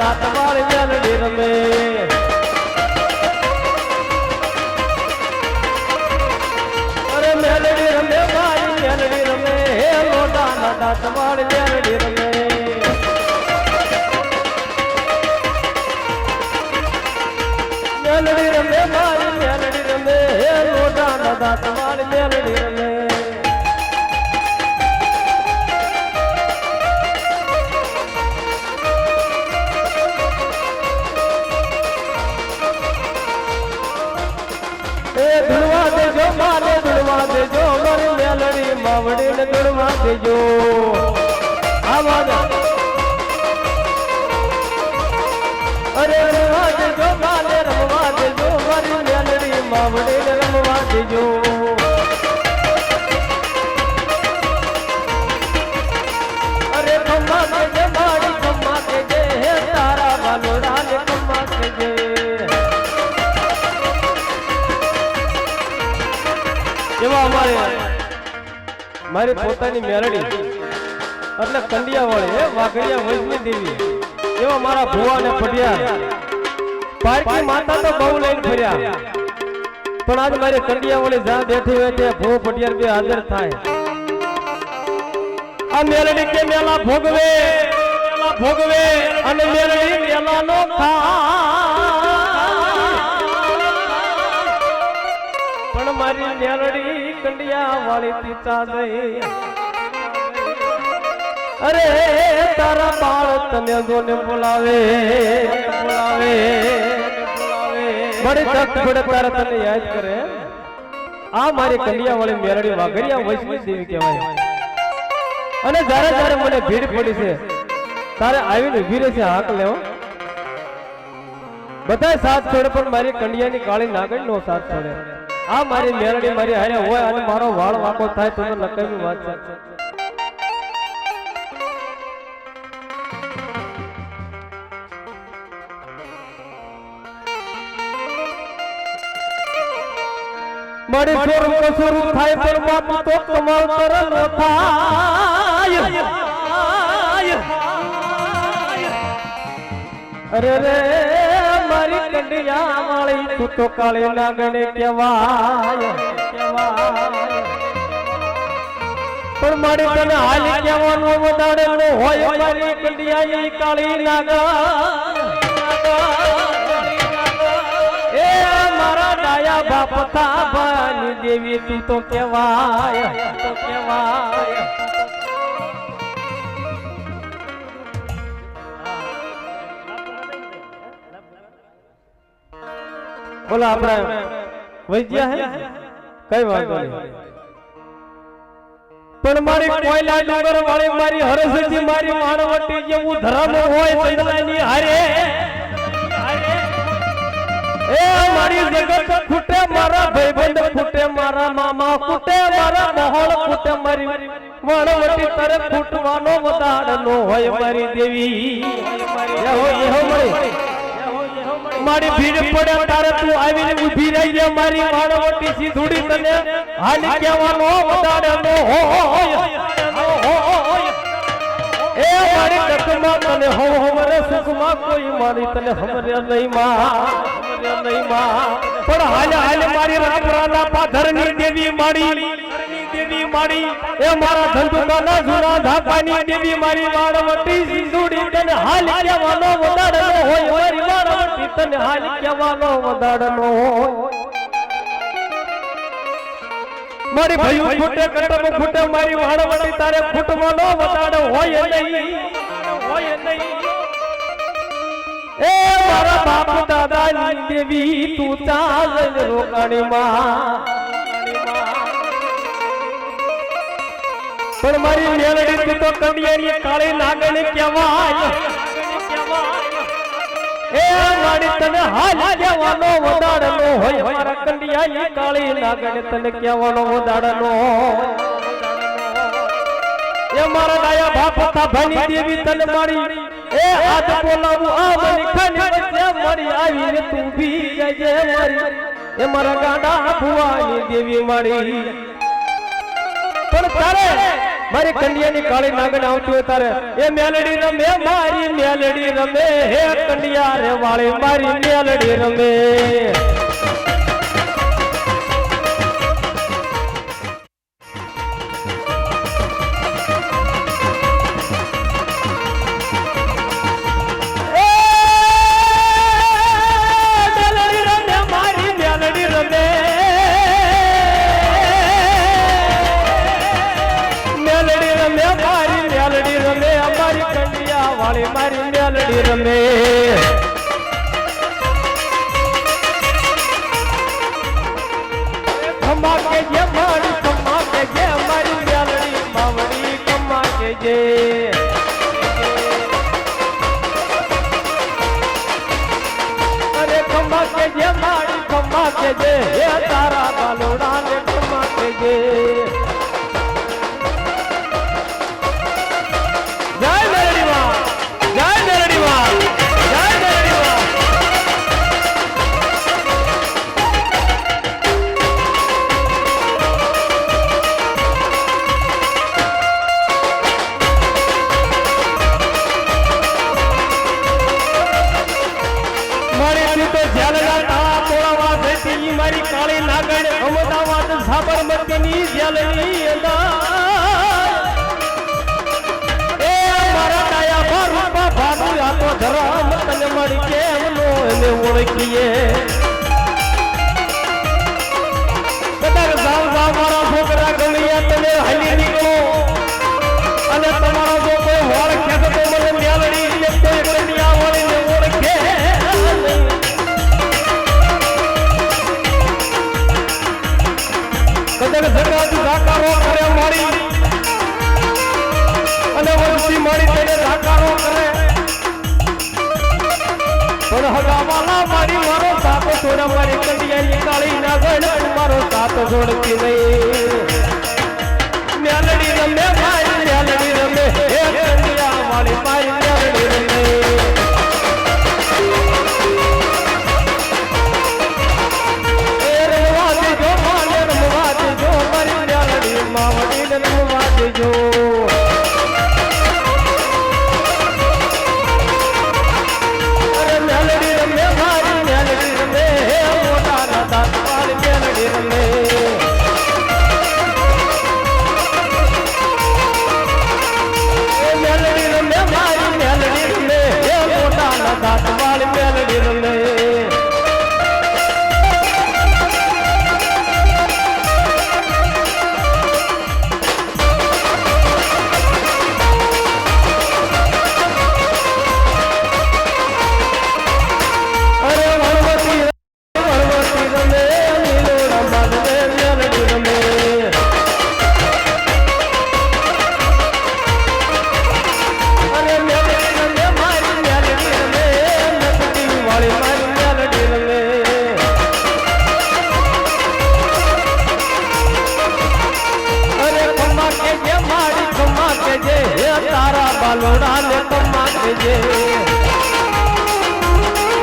દાંત વાળી મેલડી રમે. અરે મેલડી રમે ભાઈ મેલડી રમે. હે લોટાના દાંત વાળી મેલડી રમે. માવડી ને ધૂળવા દેજો આવાજ અરે રમવા દેજો માને રમવા દેજો, મારી મેલડી ને રમવા દેજો મારી પોતાની મેરડી એટલે કંડિયાવાળી વાઘડિયા વૈષ્ણવી દેવી. એવા મારા ભુવા ને ફડિયા પારકી માતા તો બહુ લઈને ફર્યા. પણ આજ મારી કંડિયાવાળી જ્યાં બેઠી હોય ત્યાં ભૂ ફડિયાર બે હાજર થાય. આ મેલડી કે મેલા ભોગવે? ભોગવે? અને મેલડી મેલા નો મારી મેલડી કંડિયા વાળી તીતા ગઈ. અરે તારા બાળ તને જોને બોલાવે બોલાવે બડે તક બડે તારા તને યાદ કરે. આ મારી કંડિયા વાળી મેરડી વાઘરિયા વૈષ્ણવ દેવી કહેવાય. અને જ્યારે જ્યારે મને ભીડ પડી છે, તારે આવીને ઊભી રહેશે હાક લેવો. બધા સાથ છોડે, પણ મારી કંડિયાની કાળી નાગણ નો સાથ છોડે. આ મારી મેરડી મારી હારે હોય અને મારો વાળ વાકો થાય તો નકામી વાત છે. મારી સ્વરૂપ સ્વરૂપ થાય પણ બાપ તો કમાલ તરલ થાય. અરે રે. કંડિયા વાળી તું તો કાળી કહેવાય કહેવાય પણ મારી તને હાલ કહેવાનું વધારે હોય મારી કંડિયાની કાળી નાગા એ મારા ડાયા બાપ થાબાની દેવી તું તો કહેવાય તો કહેવાય બોલો આપણે વૈદ્યા હે? કઈ વાંધો નહીં. પણ મારી કોયલા ડુંગર વાળી મારી હરસજી મારી માણવટી જેવું ધર્મ હોય ચંદલાની હારે. એ મારી જગત ફૂટે મારા ભાઈબંધ ફૂટે મારા મામા ફૂટે મારા મહોળ ફૂટે મારી વણવટી તરે ફૂટવાનો વધારનો હોય મારી દેવી. એહો એહો મળી મારી ભીડ પડે તારે તું આવીને ઊભી રહી જા મારી વાણવટી સીધુડી તને હાલ કહેવાનો વધારે નો હોય. એ મારી તકમાં તને હો હમરે સુખમાં કોઈ મારી તને હમરે નહીં માં નહીં માં. પણ હાલ હાલ મારી રાપરાના પાધરની દેવી મારી દેવી મારી એ મારા ધંધુકાના જૂના ધાપાની દેવી મારી વાળવટી સિંધુડી તને હાલ કહેવાનો વધારનો હોય મારી વાળવટી તને હાલ કહેવાનો વધારનો હોય. મારી ભાઈઓ ફૂટે કટમ ફૂટે મારી વાળવટી તારે ફૂટવાનો વધાડ હોય નહીં. હોય નહીં. એ મારા બાપ દાદાની દેવી તું ચાલ રોકાણી માં પણ મારી મેલડી તો કડિયાની કાળી નાગણી કહેવાય. એ મારી તને હાલ કહેવાનો વધારનો હોય. મારા કંડિયાની કાળી નાગણી તને કહેવાનો વધારનો એ મારા ડાયા બાપ હતા, ભાની દેવી તને મારી. એ હાથ બોલાવું, આ મારી ખાની વચ્ચે મારી આવીને તું ભી જજે મારી. એ મારા ગાડા ભુવાની દેવી મારી. પણ તારે મારી કન્યાની કાળી નાગણ આવતી હોય તારે. એ મેલડી રમે મારી મેલડી રમે. હે કંડિયા રે વાળી મારી મેલડી રમે. જે અરે ખંભા કે જે મારી ખંભા કે જે તારા બાલો સાબરમતીની જેલની અંદર. એ મારા ડાયા પર રૂપા ભાગુ આ તો ધરમ તને મળી કેમ એને ઓળખીએ. મારા મારી કંડિયાની કાળી ના ગણ મારો સાથ જોડતી નહીં. મેલડી રમે ભાઈ yeah.